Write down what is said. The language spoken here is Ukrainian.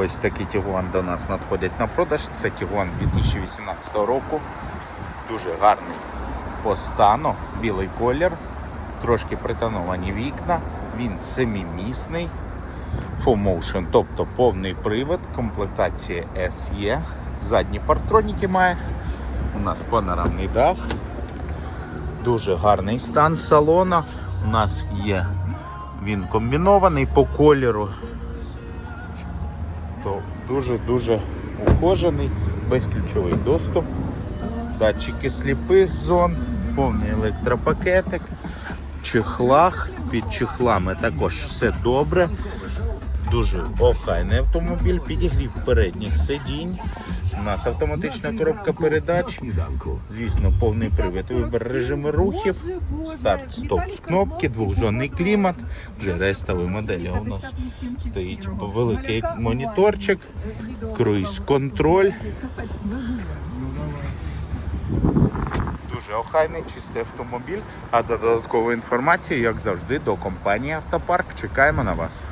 Ось такий Тігуан до нас надходять на продаж. Це Тігуан 2018 року. Дуже гарний по стану, білий колір, трошки притоновані вікна. Він семимісний. Full motion, тобто повний привод, комплектація SE. Задні партроніки має. У нас панорамний дах. Дуже гарний стан салона. У нас є він комбінований по кольору. То дуже-дуже ухожений, безключовий доступ. Датчики сліпих зон, повний електропакетик, чехлах. Під чехлами також все добре. Дуже охайний автомобіль, підігрів передніх сидінь. У нас автоматична коробка передач. Звісно, повний привід. Вибір режиму рухів, старт, стоп з кнопки, двохзонний клімат. Вже рестові моделі у нас стоїть великий моніторчик, круїз контроль. Дуже охайний, чистий автомобіль. А за додатковою інформацією, як завжди, до компанії Автопарк чекаємо на вас.